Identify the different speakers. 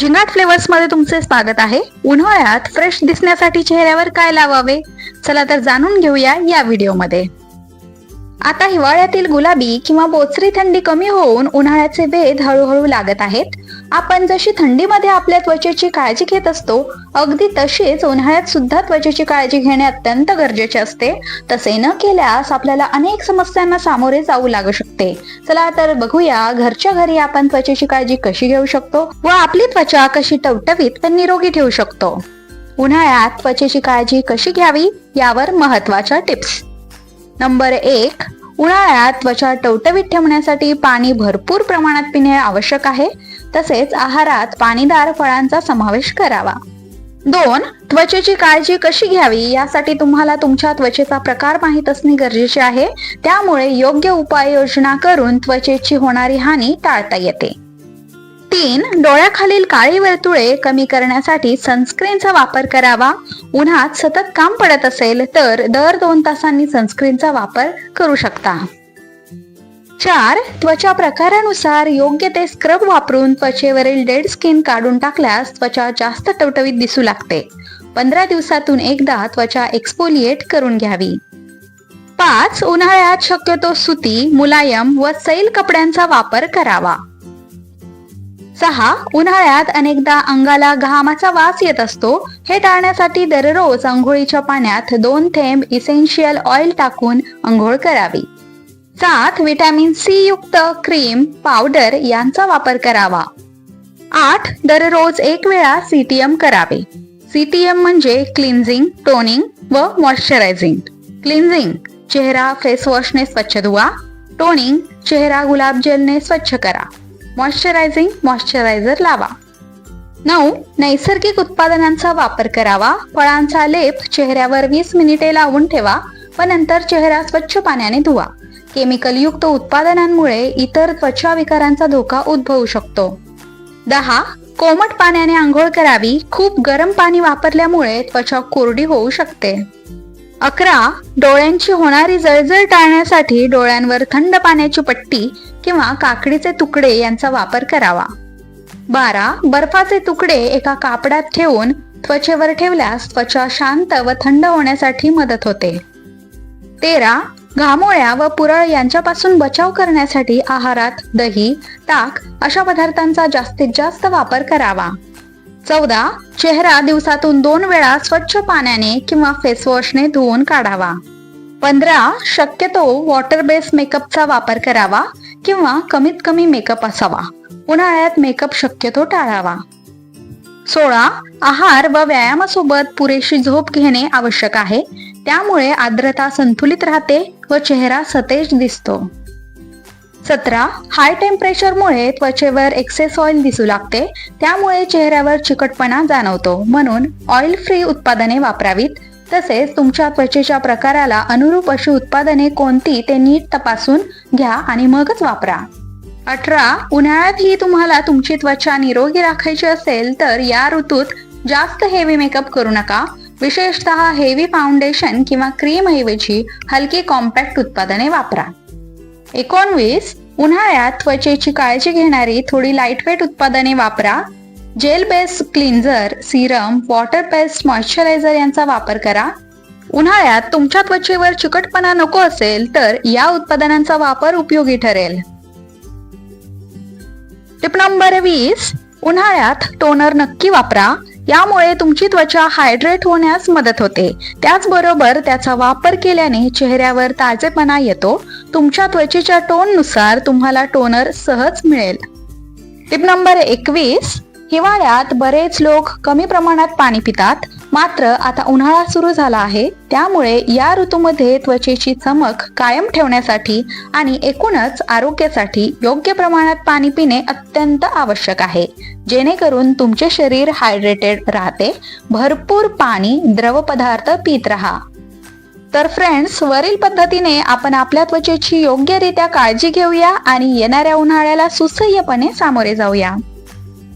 Speaker 1: झिंगाट फ्लेवर्समध्ये तुमचे स्वागत आहे. उन्हाळ्यात फ्रेश दिसण्यासाठी चेहऱ्यावर काय लावावे? चला तर जाणून घेऊया या व्हिडिओमध्ये आता हिवाळ्यातील गुलाबी किंवा बोचरी थंडी कमी होऊन उन्हाळ्याचे भेद हळूहळू लागत आहेत. आपण जशी थंडीमध्ये आपल्या त्वचेची काळजी घेत असतो अगदी तशीच उन्हाळ्यात सुद्धा त्वचेची काळजी घेणे अत्यंत गरजेचे असते. तसे न केल्यास आपल्याला अनेक समस्यांना सामोरे जाऊ लागू शकते. चला तर बघूया घरच्या घरी आपण त्वचेची काळजी कशी घेऊ शकतो व आपली त्वचा कशी टवटवीत व निरोगी ठेवू शकतो. उन्हाळ्यात त्वचेची काळजी कशी घ्यावी यावर महत्त्वाच्या टिप्स. नंबर एक उन्हाळ्यात त्वचा टवटवीत ठेवण्यासाठी पाणी भरपूर प्रमाणात पिणे आवश्यक आहे. तसेच आहारात पाणीदार फळांचा समावेश करावा. दोन त्वचेची काळजी कशी घ्यावी? यासाठी तुम्हाला तुमच्या त्वचेचा प्रकार माहीत असणे गरजेचे आहे. त्यामुळे योग्य उपाययोजना करून त्वचेची होणारी हानी टाळता येते. तीन डोळ्याखालील काळी वर्तुळे कमी करण्यासाठी सनस्क्रीनचा वापर करावा. उन्हात सतत काम पडत असेल तर दर दोन तासांनी सनस्क्रीनचा वापर करू शकता. चार त्वचा प्रकारानुसार योग्य ते स्क्रब वापरून त्वचेवरील डेड स्किन काढून टाकल्यास त्वचा जास्त टवटवीत दिसू लागते. पंधरा दिवसातून एकदा त्वचा एक्सपोलिएट करून घ्यावी. पाच उन्हाळ्यात शक्यतो सुती मुलायम व सैल कपड्यांचा वापर करावा. सहा उन्हाळ्यात अनेकदा अंगाला घामाचा वास येत असतो. हे टाळण्यासाठी दररोज आंघोळीच्या पाण्यात दोन थेंब इसेन्शियल ऑइल टाकून आंघोळ करावी. सात विटॅमिन सी युक्त क्रीम पावडर यांचा वापर करावा. आठ दररोज एक वेळा सीटीएम करावे. सीटीएम म्हणजे क्लिन्झिंग टोनिंग व मॉइश्चरायझिंग क्लिन्झिंग चेहरा फेसवॉशने स्वच्छ धुवा. टोनिंग चेहरा गुलाब जेलने स्वच्छ करा. मॉइश्चरायझिंग मॉइश्चरायझर लावा. नऊ नैसर्गिक उत्पादनांचा वापर करावा. फळांचा लेप चेहऱ्यावर वीस मिनिटे लावून ठेवा व नंतर चेहरा स्वच्छ पाण्याने धुवा. केमिकलयुक्त उत्पादनांमुळे इतर त्वचा विकारांचा धोका उद्भवू शकतो. दहा कोमट पाण्याने आंघोळ करावी. खूप गरम पाणी वापरल्यामुळे त्वचा कोरडी होऊ शकते. अकरा डोळ्यांची होणारी जळजळ टाळण्यासाठी डोळ्यांवर थंड पाण्याची पट्टी किंवा काकडीचे तुकडे यांचा वापर करावा. बारा बर्फाचे तुकडे एका कापडात ठेवून त्वचेवर ठेवल्यास त्वचा शांत व थंड होण्यासाठी मदत होते. तेरा घामोळ्या व पुरळ यांच्यापासून बचाव करण्यासाठी आहारात दही ताक अशा पदार्थांचा जास्तीत जास्त वापर करावा. चौदा चेहरा दिवसातून दोन वेळा स्वच्छ पाण्याने किंवा फेसवॉशने धुवून काढावा. पंधरा शक्यतो वॉटर बेस मेकअपचा वापर करावा. किंवा कमीत कमी मेकअप असावा. उन्हाळ्यात मेकअप शक्यतो टाळावा. सोळा आहार व व्यायामासोबत पुरेशी झोप घेणे आवश्यक आहे. त्यामुळे आर्द्रता संतुलित राहते व चेहरा सतेज दिसतो. सतरा हाय टेम्परेचरमुळे त्वचेवर एक्सेस ऑइल दिसू लागते. त्यामुळे चेहऱ्यावर चिकटपणा जाणवतो. म्हणून ऑइल फ्री उत्पादने वापरावीत. तसेच तुमच्या त्वचेच्या प्रकाराला अनुरूप अशी उत्पादने कोणती ते नीट तपासून घ्या आणि मगच वापरा. अठरा. उन्हाळ्यात ही तुम्हाला तुमची त्वचा निरोगी राखायची असेल तर या ऋतूत जास्त हेवी मेकअप करू नका. विशेषतः हेवी फाउंडेशन किंवा क्रीम ऐवजी हलकी कॉम्पॅक्ट उत्पादने वापरा. एकोणवीस. उन्हाळ्यात त्वचेची काळजी घेणारी थोडी लाईटवेट उत्पादने वापरा. Gel base cleanser serum water paste moisturiser यांचा वापर करा. उन्हाळ्यात तुमच्या त्वचेवर चिकटपणा नको असेल तर या उत्पादनांचा वापर उपयोगी ठरेल. टिप नंबर वीस उन्हाळ्यात टोनर नक्की वापरा. यामुळे तुमची त्वचा हायड्रेट होण्यास मदत होते. त्याचबरोबर त्याचा वापर केल्याने चेहऱ्यावर ताजेपणा येतो. तुमच्या त्वचेच्या टोननुसार तुम्हाला टोनर सहज मिळेल. टिप नंबर एकवीस हिवाळ्यात बरेच लोक कमी प्रमाणात पाणी पितात. मात्र आता उन्हाळा सुरू झाला आहे. त्यामुळे या ऋतूमध्ये त्वचेची चमक कायम ठेवण्यासाठी आणि एकूणच आरोग्यासाठी योग्य प्रमाणात पाणी पिणे अत्यंत आवश्यक आहे. जेणेकरून तुमचे शरीर हायड्रेटेड राहते. भरपूर पाणी द्रव पदार्थ पित राहा. तर फ्रेंड्स वरील पद्धतीने आपण आपल्या त्वचेची योग्यरित्या काळजी घेऊया आणि येणाऱ्या उन्हाळ्याला सुसह्यपणे सामोरे जाऊया.